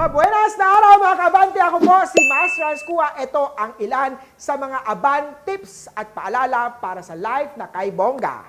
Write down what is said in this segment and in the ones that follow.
Mabuenas na araw mga kabante! Ako po si Mas Ranscua. Ito ang ilan sa mga aban, tips at paalala para sa life na kay Bongga.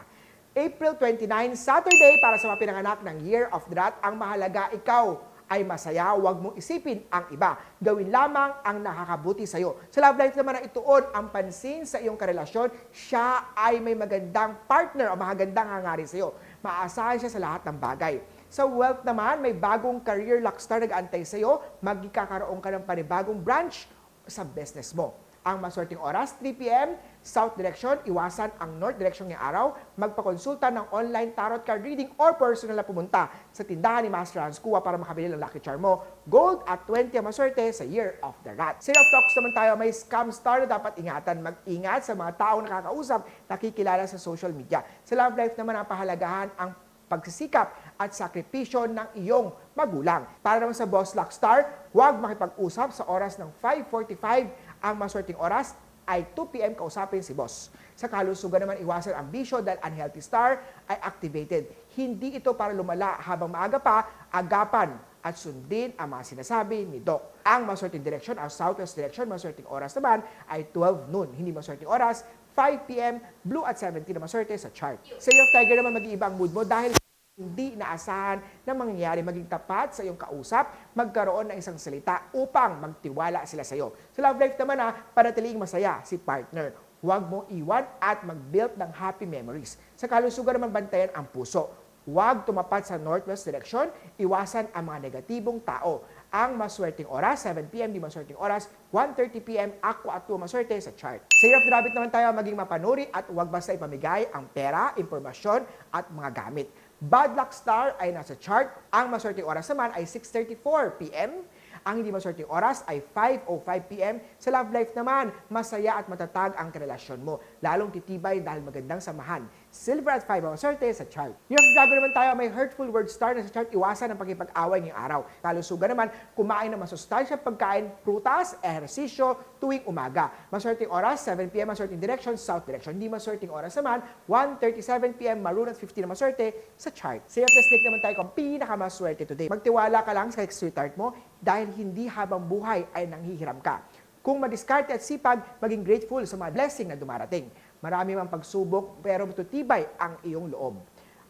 April 29, Saturday para sa mga pinanganak ng Year of the. Ang mahalaga ikaw ay masaya, huwag mong isipin ang iba. Gawin lamang ang nakakabuti sa iyo. Sa love life naman na ituon ang pansin sa iyong karelasyon, siya ay may magandang partner o magandang hangarin sa iyo. Maaasahan siya sa lahat ng bagay. Sa wealth naman, may bagong career rockstar nag-aantay sa iyo, magkakaroon ka ng panibagong branch sa business mo. Ang maswerteng oras, 3 p.m., south direction, iwasan ang north direction ng araw, magpakonsulta ng online tarot card reading or personal na pumunta sa tindahan ni Master Hans Kua para makabili ng lucky charm mo. Gold at 20 ang maswerte sa Year of the Rat. Sa of Talks naman tayo, may scam star na dapat ingatan. Mag-ingat sa mga taong nakakausap, nakikilala sa social media. Sa love life naman ang pahalagahan ang pagsisikap at sakripisyo ng iyong magulang. Para naman sa Boss Luck Star, huwag makipag-usap sa oras ng 5.45 ang maswerteng oras ay 2 p.m. kausapin si boss. Sa kalusugan naman, iwasan ang bisyo dahil unhealthy star ay activated. Hindi ito para lumala habang maaga pa, agapan at sundin ang mga sinasabi ni Doc. Ang maswerteng direction, ang southwest direction, maswerteng oras naman ay 12 noon. Hindi maswerteng oras, 5 p.m., blue at 17 na maswerte sa chart. Sa of Tiger naman, mag-iiba ang mood mo dahil hindi inaasahan na mangyayari maging tapat sa iyong kausap, magkaroon ng isang salita upang magtiwala sila sa iyo. Sa love life naman ha, panatiling masaya si partner. Huwag mong iwan at mag-build ng happy memories. Sa kalusugan naman bantayan ang puso. Huwag tumapat sa northwest direction, iwasan ang mga negatibong tao. Ang maswerteng oras, 7pm, di maswerteng oras, 1.30pm, ako at 2 maswerte sa chart. Sa Year of the Rabbit naman tayo maging mapanuri at huwag basta ipamigay ang pera, impormasyon at mga gamit. Bad luck star ay nasa chart. Ang maswerteng oras naman ay 6.34 p.m. Ang hindi maswerteng oras ay 5.05 p.m. Sa love life naman, masaya at matatag ang karelasyon mo. Lalong titibay dahil magandang samahan. Silver at 5 ang sa chart. Yung gago naman tayo, may hurtful word star na sa chart, iwasan ang pagkipag-away ngayong araw. Kalusugan naman, kumain ng masustansyang pagkain, prutas, ehersisyo tuwing umaga. Maswerteng oras, 7 p.m. maswerteng direction, south direction. Hindi maswerteng oras naman, 1.37 p.m. maroon at 15 na maswerte sa chart. Sa the snake naman tayo kung pinakamaswerte today. Magtiwala ka lang sa sweetheart mo dahil hindi habang buhay ay nanghihiram ka. Kung madiskarte at sipag, maging grateful sa mga blessing na dumarating. Marami mang pagsubok pero matutibay ang iyong loob.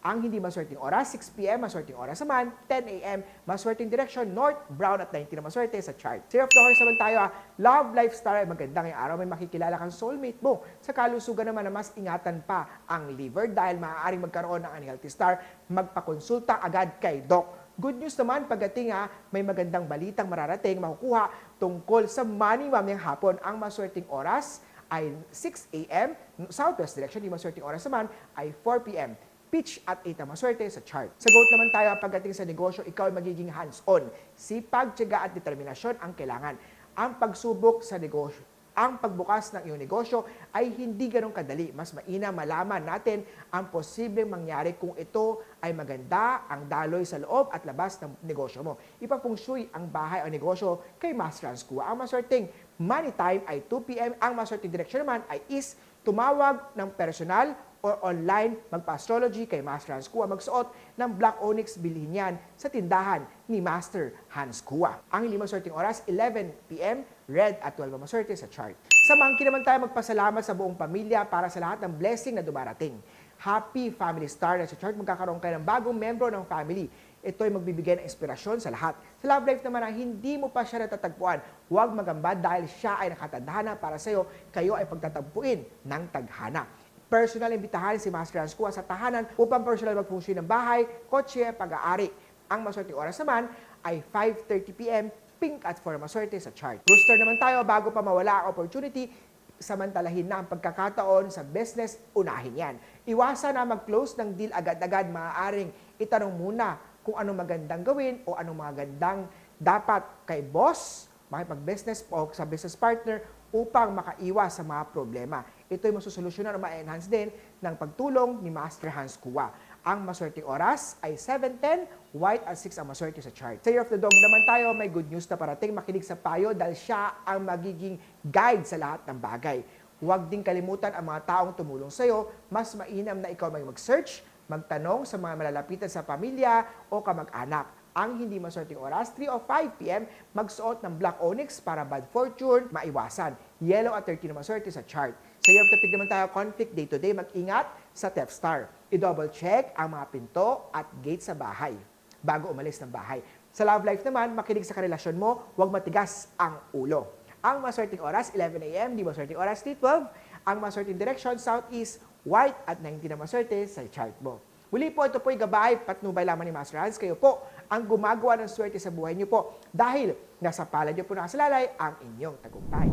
Ang hindi maswerteng oras, 6 p.m. maswerteng oras naman, 10 a.m. maswerteng direction, north, brown at 19 na maswerte sa chart. Zero of the horse naman tayo, ah. love, lifestyle ay maganda ngayong araw, may makikilala kang soulmate mo. Sa kalusugan naman na mas ingatan pa ang liver dahil maaaring magkaroon ng unhealthy star, magpakonsulta agad kay Doc. Good news naman pagdating ha, may magandang balitang mararating makukuha tungkol sa money mamayang hapon. Ang maswerteng oras ay 6 a.m. Southwest direction, di maswerteng oras naman ay 4 p.m. Pitch at 8 ang maswerte sa chart. Sa goat naman tayo, pagdating sa negosyo, ikaw ay magiging hands-on. Sipag, tiyaga at determinasyon ang kailangan. Ang pagsubok sa negosyo, ang pagbukas ng iyong negosyo ay hindi ganun kadali. Mas maina malaman natin ang posibleng mangyari kung ito ay maganda, ang daloy sa loob at labas ng negosyo mo. Ipapung shui ang bahay o negosyo kay Master Transcua. Ang maswerteng money time ay 2 p.m. Ang maswerteng direction naman ay is tumawag ng personal or online magpa-astrology kay Master Hans Kua. Magsuot ng Black Onyx bilhin yan sa tindahan ni Master Hans Kua. Ang hindi maswerteng oras, 11 p.m., red at 12 ang maswerte sa chart. Sa monkey naman tayo magpasalamat sa buong pamilya para sa lahat ng blessing na dumarating. Happy Family Star na sa chart, magkakaroon kayo ng bagong membro ng family. Ito ay magbibigay ng inspirasyon sa lahat. Sa love life naman na hindi mo pa siya natatagpuan, huwag magamba dahil siya ay nakatadhana para sa iyo, kayo ay pagtatagpuin ng taghana personal imbitahan si Master Hans Kua sa tahanan upang personal magfungsyon ng bahay, kotse, pag-aari. Ang maswerte oras naman ay 5.30pm, pink at for maswerte sa chart. Rooster naman tayo, bago pa mawala ang opportunity, samantalahin na ang pagkakataon sa business, unahin yan. Iwasan na mag-close ng deal agad-agad, maaaring itanong muna kung anong magandang gawin o anong mga gandang dapat kay boss, makipag-business o sa business partner upang makaiwas sa mga problema. Ito ay masusolusyonan o ma-enhance din ng pagtulong ni Master Hans Kua. Ang maswerteng oras ay 7.10, white at 6 ang maswerte sa chart. Sa Year of the Dog naman tayo, may good news na parating. Makinig sa payo dahil siya ang magiging guide sa lahat ng bagay. Huwag din kalimutan ang mga taong tumulong sa iyo. Mas mainam na ikaw may mag-search, magtanong sa mga malalapitan sa pamilya o kamag-anak. Ang hindi maswerteng oras, 3 o 5 p.m., magsuot ng black onyx para bad fortune, maiwasan. Yellow at 13 na maswerte sa chart. Sa year of the pig naman tayo, conflict day-to-day, mag-ingat sa Tef Star. I-double check ang mga pinto at gate sa bahay bago umalis ng bahay. Sa love life naman, makinig sa karelasyon mo, huwag matigas ang ulo. Ang maswerteng oras, 11 a.m., di maswerteng oras, 3.12. Ang maswerteng direction, southeast, white at 19 na maswerte sa chart mo. Muli po, ito po'y gabay, patnubay lamang ni Master Hans. Kayo po ang gumagawa ng swerte sa buhay niyo po dahil nasa palad niyo po nakasalalay ang inyong tagumpay.